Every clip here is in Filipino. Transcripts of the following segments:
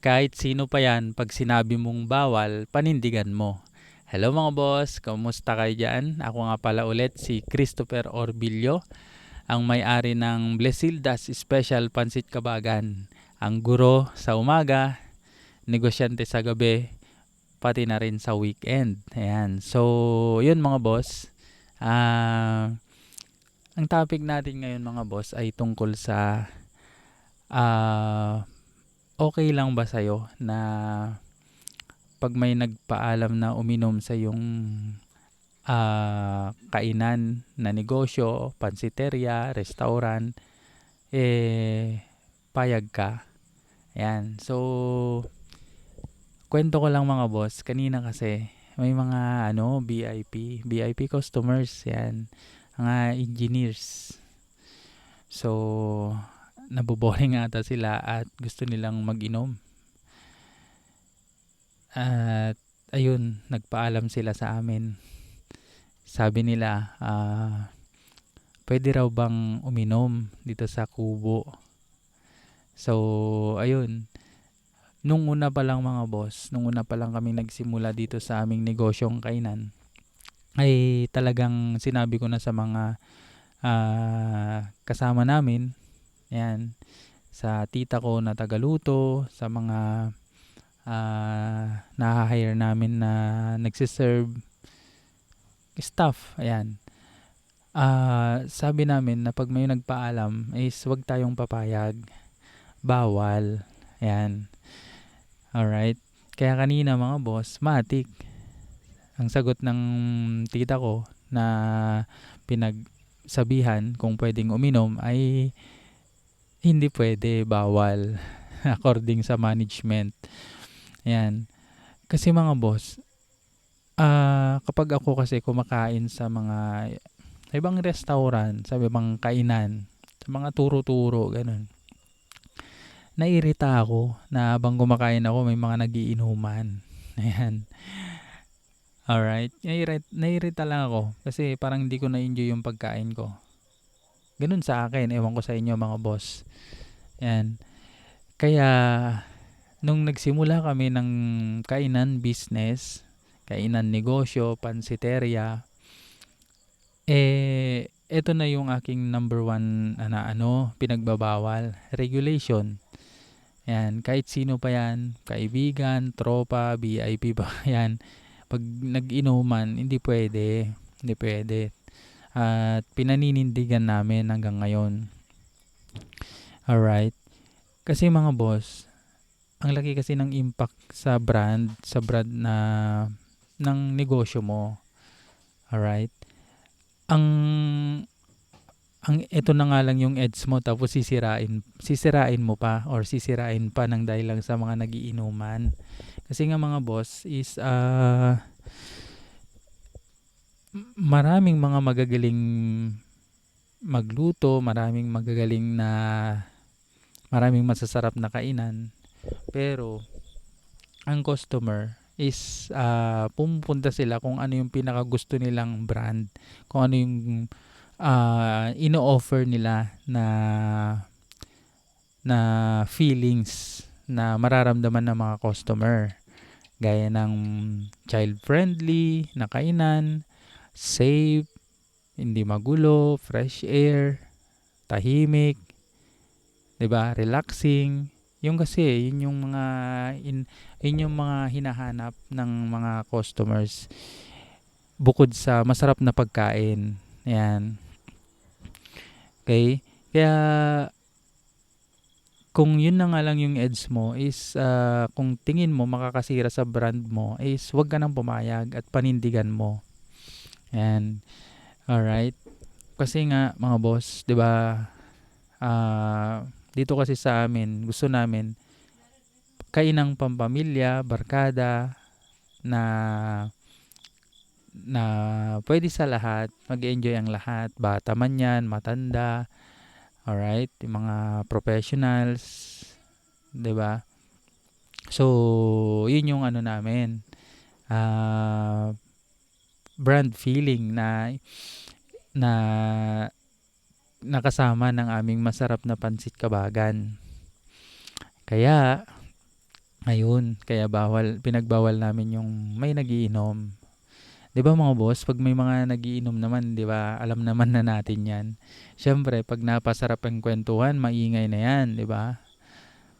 Kahit sino pa yan, pag sinabi mong bawal, panindigan mo. Hello mga boss, kamusta kayo dyan? Ako nga pala ulit si Christopher Orbillo, ang may-ari ng Blesildas Special Pansit Kabagan. Ang guro sa umaga, negosyante sa gabi, pati na rin sa weekend. Ayan. So, yun mga boss. Ah, ang topic natin ngayon mga boss ay tungkol sa ah okay lang ba sa'yo na pag may nagpaalam na uminom sa yung ah, kainan na negosyo, pansiteria, restaurant, eh, payag ka. Ayan. So, kwento ko lang mga boss, kanina kasi may mga ano, VIP, VIP customers, yan, mga engineers. So, naboboring ata sila at gusto nilang mag-inom. At ayun, nagpaalam sila sa amin. Sabi nila, ah, pwede raw bang uminom dito sa kubo. So, ayun. Nung una pa lang mga boss, nung una pa lang kami nagsimula dito sa aming negosyong kainan, ay talagang sinabi ko na sa mga ah, kasama namin, yan, sa tita ko na tagaluto, sa mga ah, na-hire namin na nagsiserve staff, ayan. Ah, sabi namin na pag may nagpaalam is wag tayong papayag. Bawal. Ayan. Alright. Kaya kanina mga boss, matik. Ang sagot ng tita ko na pinagsabihan kung pwedeng uminom ay hindi pwede, bawal. According sa management. Ayan. Kasi mga boss, ah kapag ako kasi kumakain sa mga sa ibang restaurant, sa ibang kainan, sa mga turo-turo, ganun. Nairita ako na habang kumakain ako may mga nagiinuman. Ayan. Alright. Nairita, nairita lang ako kasi parang hindi ko na-enjoy yung pagkain ko. Ganun sa akin. Ewan ko sa inyo mga boss. Ayan. Kaya nung nagsimula kami ng kainan business, kainan negosyo, pansiteria, eh, ito na yung aking number one ano, ano, pinagbabawal. Regulation. Yan, kahit sino pa yan, kaibigan, tropa, VIP pa yan. Pag nag-inuman, hindi pwede. Hindi pwede. At pinaninindigan namin hanggang ngayon. Alright. Kasi mga boss, ang laki kasi ng impact sa brand, sa brand na ng negosyo mo. Alright? Ang ang ito na nga lang yung ads mo tapos sisirain sisirain mo pa or sisirain pa ng dahil lang sa mga nagiinuman. Kasi nga mga boss is uh, maraming mga magagaling magluto, maraming magagaling na maraming masasarap na kainan. Pero ang customer is uh, pumupunta sila kung ano yung pinaka gusto nilang brand, kung ano yung uh, ino-offer nila na na feelings na mararamdaman ng mga customer gaya ng child friendly na kainan, safe, hindi magulo, fresh air, tahimik, 'di ba? Relaxing. Yung kasi, yun yung mga in, yun yung mga hinahanap ng mga customers bukod sa masarap na pagkain. Ayan. Okay? Kaya kung yun na nga lang yung edge mo is uh, kung tingin mo makakasira sa brand mo is wag ka nang pumayag at panindigan mo. Ayan. Alright. Kasi nga mga boss, 'di ba? Uh, dito kasi sa amin, gusto namin kainang pampamilya, barkada na na pwede sa lahat, mag-enjoy ang lahat, bata man yan, matanda, alright, yung mga professionals, 'di ba? So, yun yung ano namin, uh, brand feeling na na nakasama ng aming masarap na pansit kabagan. Kaya, Ayun, kaya bawal pinagbawal namin yung may nagiinom. 'Di ba mga boss, 'pag may mga nagiinom naman 'di ba, alam naman na natin 'yan. Siyempre 'pag napasarap ang kuwentuhan maingay na 'yan 'di ba?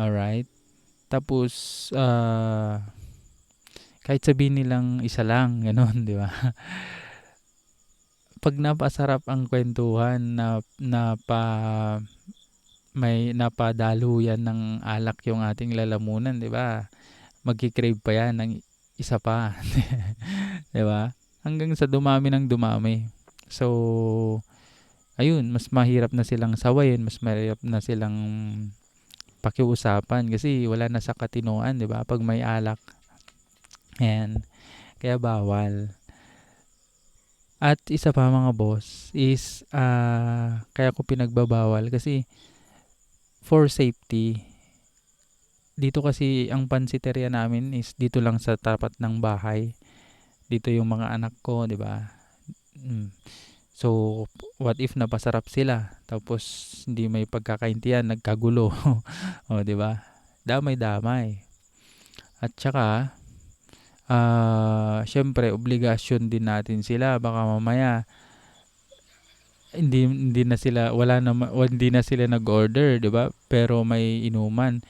Alright. Tapos, ah, kahit sabihin nilang isa lang gano'n 'di ba? 'Pag napasarap ang kuwentuhan na napa may napadaluyan ng alak yung ating lalamunan 'di ba? Magke-crave pa 'yan ng isa pa, 'di ba? Hanggang sa dumami ng dumami. So, ayun mas mahirap na silang sawayin, mas mahirap na silang pakiusapan kasi wala na sa katinoan 'di ba 'pag may alak. Ayan, kaya bawal. At isa pa mga boss is, ah, kaya ko pinagbabawal kasi for safety. Dito kasi ang pansiteria namin is dito lang sa tapat ng bahay. Dito yung mga anak ko 'di ba? Hmm. So, what if napasarap sila tapos hindi may pagkakaintindihan, nagkagulo, oh 'di ba? Damay-damay. At tsaka, ah, siyempre obligasyon din natin sila baka mamaya hindi hindi na sila wala na hindi na sila nag-order 'di ba? Pero may inuman.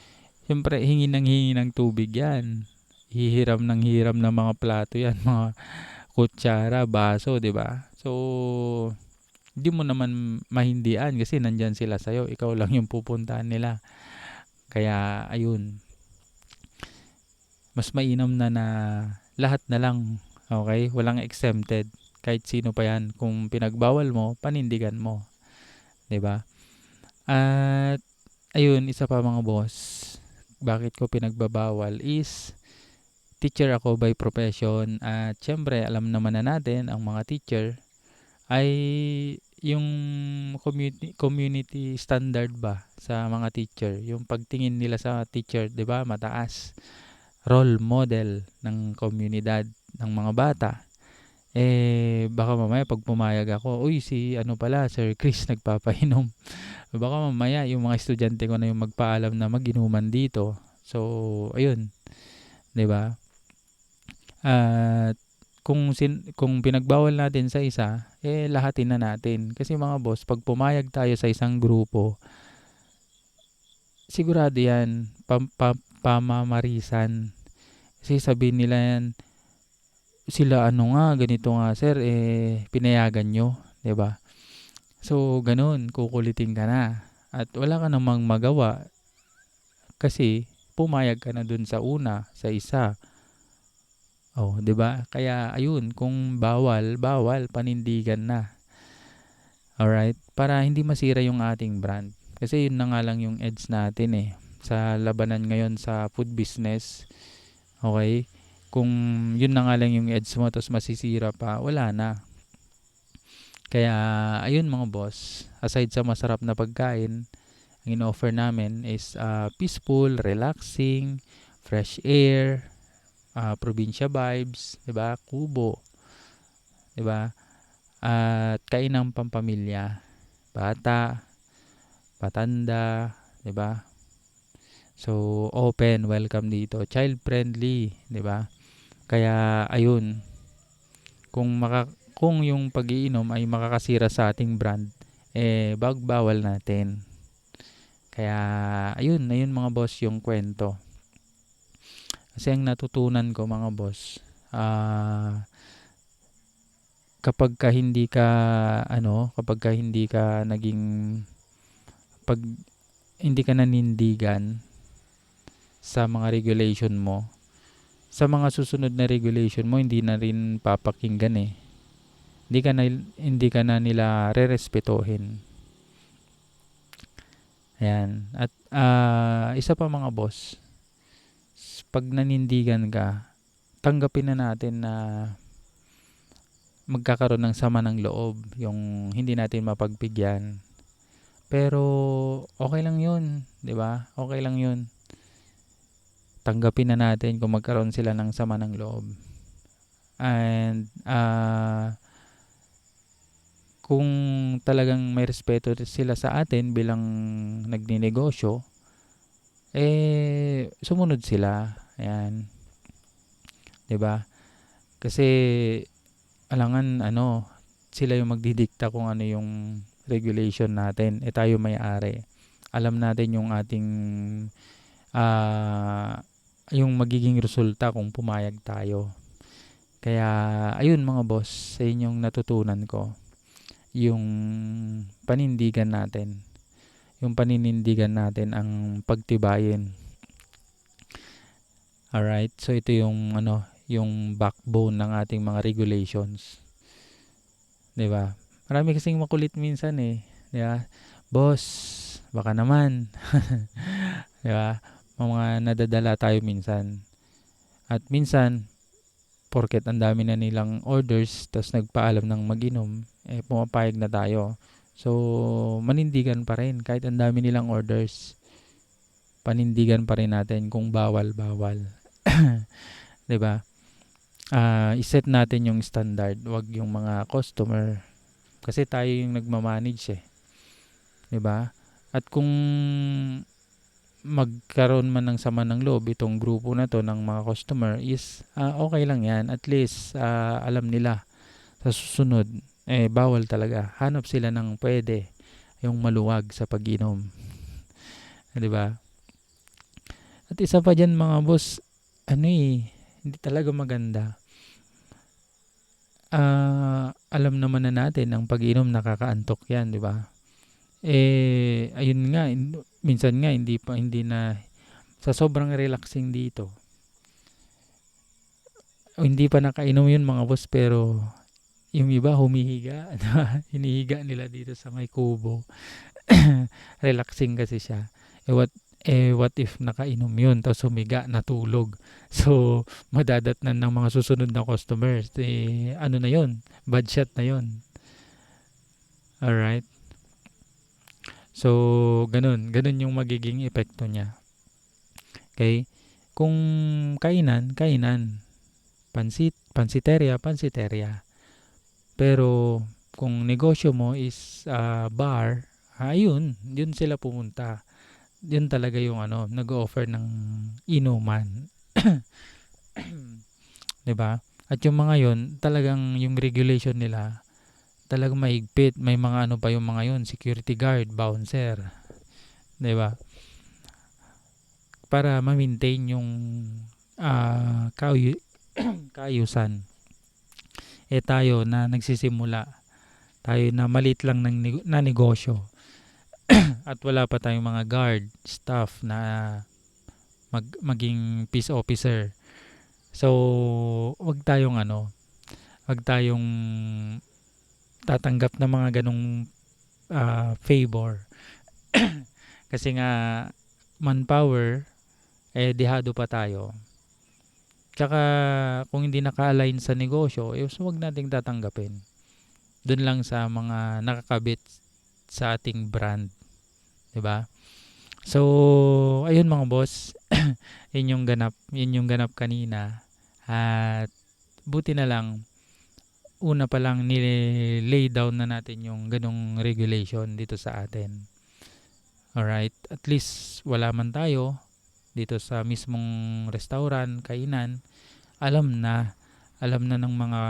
Siyempre hingi ng hingi ng tubig 'yan. Hihiram ng hiram ng mga plato 'yan, mga kutsara, baso 'di ba? So, hindi mo naman mahindian kasi nandiyan sila sa'yo, ikaw lang yung pupuntahan nila. Kaya ayun. Mas mainam na na lahat na lang, okey? Walang exempted. Kahit sino pa 'yan, kung pinagbawal mo, panindigan mo, ba? At ayun, isa pa mga boss, bakit ko pinagbabawal is teacher ako by profession at siyempre alam naman na natin ang mga teacher ay yung community community standard ba sa mga teacher, yung pagtingin nila sa teacher 'di ba mataas. Role model ng komunidad ng mga bata. Eh, baka mamaya 'pag pumayag ako, "Uy si ano pala Sir Chris nagpapainom." Baka mamaya yung mga estudyante ko na yung magpaalam na mag-inuman dito. So, ayun, 'di ba? At kung sin kung pinagbawal natin sa isa, eh lahatin na natin. Kasi mga boss 'pag pumayag tayo sa isang grupo, sigurado 'yan pam pam pamamarisan. Kasi sabihin nila 'yan, "Sila ano nga, ganito nga sir, eh pinayagan niyo." 'Di ba? So, gano'n kukulitin ka na at wala ka namang magawa kasi pumayag ka na dun sa una, sa isa. Oh, 'di ba? Kaya ayun, kung bawal, bawal, panindigan na. Alright? Para hindi masira yung ating brand. Kasi yun na nga lang yung edge natin eh, sa labanan ngayon sa food business. Okey? Kung yun na nga lang yung edge mo tapos masisira pa, wala na. Kaya ayun mga boss, aside sa masarap na pagkain, ang in-offer namin is, ah, peaceful, relaxing, fresh air, ah, probinsya vibes, 'di ba? Kubo, 'di ba? At kainang pampamilya, bata, patanda, 'di ba? So, open, welcome dito, child friendly, 'di ba? Kaya ayun, kung maka kung yung pag-iinom ay makakasira sa ating brand, eh wag bawal natin. Kaya ayun, ayun mga boss yung kuwento. Kasi ang natutunan ko mga boss, ah, kapagka hindi ka ano, kapagka hindi ka naging 'pag hindi ka nanindigan sa mga regulation mo, sa mga susunod na regulation mo hindi na rin papakinggan eh. Hindi ka na hindi ka na nila rerespetuhin. Ayan. At, ah, isa pa mga boss, 'pag nanindigan ka, tanggapin na natin na magkakaroon ng sama ng loob, yung hindi natin mapagbigyan. Pero okey lang yun, 'di ba? Okey lang yun. Tanggapin na natin kung magkaroon sila ng sama ng loob. And, ah, kung talagang may respeto sila sa atin bilang nagnenegosyo, eh sumunod sila. Ayan. 'Di ba? Kasi alangan ano, sila yung magdidikta kung ano yung regulation natin. Eh tayo may-ari. Alam natin yung ating ah yung magiging resulta kung pumayag tayo. Kaya ayun mga boss, sa inyong natutunan ko yung panindigan natin. Yung paninindigan natin ang pagtibayin. Alright, so ito yung ano, yung backbone ng ating mga regulations. 'Di ba? Marami kasing makulit minsan eh, 'di ba? Boss, baka naman. 'Di ba? Mga nadadala tayo minsan. At minsan porket ang dami na nilang orders tapos nagpaalam ng mag-inom, eh pumapayag na tayo. So, manindigan pa rin kahit ang dami nilang orders. Panindigan pa rin natin kung bawal, bawal. 'Di ba? Ah, iset natin yung standard, 'wag yung mga customer. Kasi tayo yung nagma-manage eh. 'Di ba? At kung magkaroon man ng sama ng loob itong grupo na to ng mga customer is ah, okay lang yan. At least ah, alam nila sa susunod eh bawal talaga. Hanap sila ng pwede yung maluwag sa pag-inom. 'Di ba? At isa pa diyan mga boss, ano eh, hindi talaga maganda. Ah, alam naman na natin ang pag-inom nakakaantok 'yan, 'di ba? Eh ayun nga, minsan nga hindi pa hindi na sa sobrang relaxing dito. o hindi pa nakainom yun mga boss pero yung iba humihiga, hinihiga nila dito sa may kubo. relaxing kasi siya. Eh what eh what if nakainom yun tapos humiga natulog. So madadatnan ng mga susunod na customers. Eh ano na yun? Bad shot na yun. Alright. So, ganun. Ganun yung magiging epekto niya. Okay? Kung kainan, kainan. Pansit, pansiteria, pansiteria. Pero, kung negosyo mo is ah, bar, ayun, yun sila pumunta. Yun talaga yung ano, nag-offer ng inuman. 'Di ba? At yung mga yun, talagang yung regulation nila, talagang mahigpit. May mga ano pa yung mga yun, security guard, bouncer. 'Di ba? Para ma-maintain yung ah kayu- kaayusan. Eh tayo na nagsisimula, tayo na malit lang ng na negosyo at wala pa tayong mga guard, staff na mag, maging peace officer. So, wag tayong ano, wag tayong tatanggap ng mga ganong ah, favor. Kasi nga manpower eh dihado pa tayo. Tsaka kung hindi naka-align sa negosyo, eh so wag nating tatanggapin. Doon lang sa mga nakakabit sa ating brand, 'di ba? So, ayun mga boss, yun yung ganap, yun yung ganap kanina. At buti na lang una pa lang nilay down na natin yung ganong regulation dito sa atin. Alright, at least wala man tayo dito sa mismong restaurant, kainan, alam na, alam na ng mga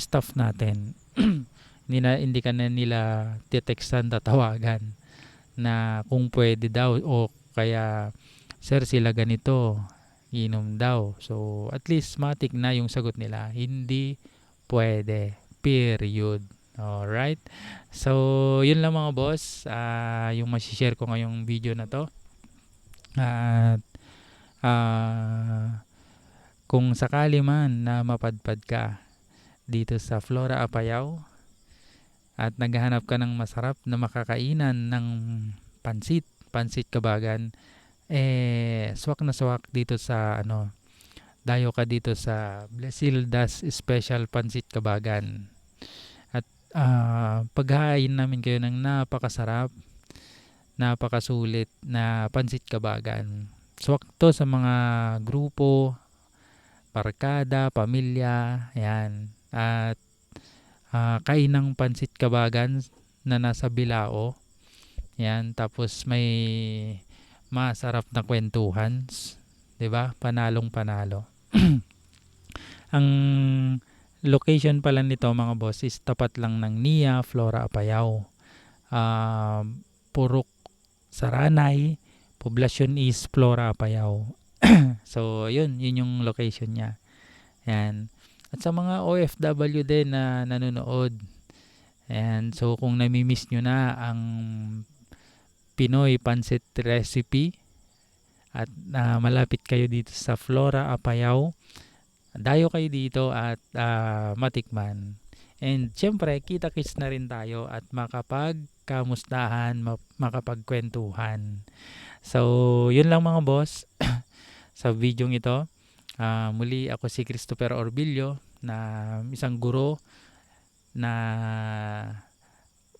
staff natin. hindi na hindi ka na nila titextan tatawagan na kung pwede daw o kaya sir sila ganito inom daw so at least matik na yung sagot nila hindi pwede. Period. Alright. So yun lang mga boss. Ah, yung masishare ko ngayong video na to. At ah, kung sakali man na mapadpad ka dito sa Flora Apayao at naghahanap ka ng masarap na makakainan ng pansit, pansit kabagan, eh swak na swak dito sa ano, dayo ka dito sa Blesildas Special Pansit Kabagan. At ah, paghahain namin kayo ng napakasarap, napakasulit na pansit kabagan. Swak to sa mga grupo, barkada, pamilya, yan. At ah, kainang pansit kabagan na nasa Bilao. Yan, tapos may masarap na kwentuhan. 'di ba? Panalong panalo. Ang location pala nito mga boss is tapat lang ng NIA Flora Apayao. Ah, Purok Saranay, poblasyon is Flora Apayao. so, yun, yun yung location niya. Yan. At sa mga OFW din na nanonood, Ayan, so kung nami-miss nyo na ang Pinoy Pancit Recipe at na malapit kayo dito sa Flora Apayao, dayo kayo dito at ah, matikman. And syempre, kita-kits na rin tayo at makapagkamustahan, ma- makapagkwentuhan. So, yun lang mga boss sa video ito. Ah, muli ako si Christopher Orbillo na isang guro na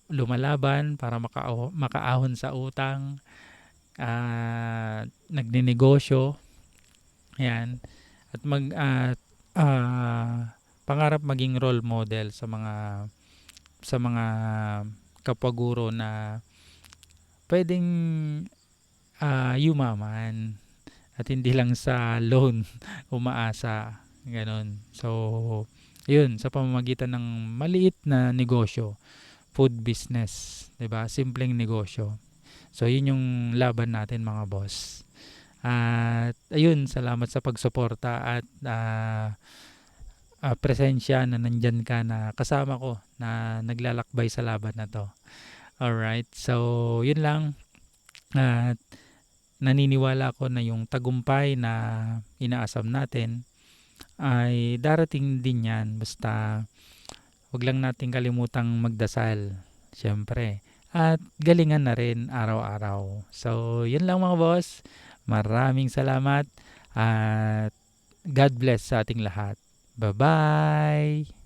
lumalaban para makao- makaahon sa utang, ah, nagninegosyo, yan, at mag at ah, pangarap maging role model sa mga sa mga kapaguro na pwedeng ah, yumaman at hindi lang sa loan umaasa ganon so yun sa pamamagitan ng maliit na negosyo food business 'di ba? Simpleng negosyo so yun yung laban natin mga boss. At ayun salamat sa pagsuporta at ah, ah, presensya na nandyan ka na kasama ko na naglalakbay sa laban na to. Alright so yun lang. At naniniwala ako na yung tagumpay na inaasam natin ay darating din yan. Basta wag lang nating kalimutang magdasal syempre at galingan na rin araw-araw. So yun lang mga boss. Maraming salamat at God bless sa ating lahat. Bye bye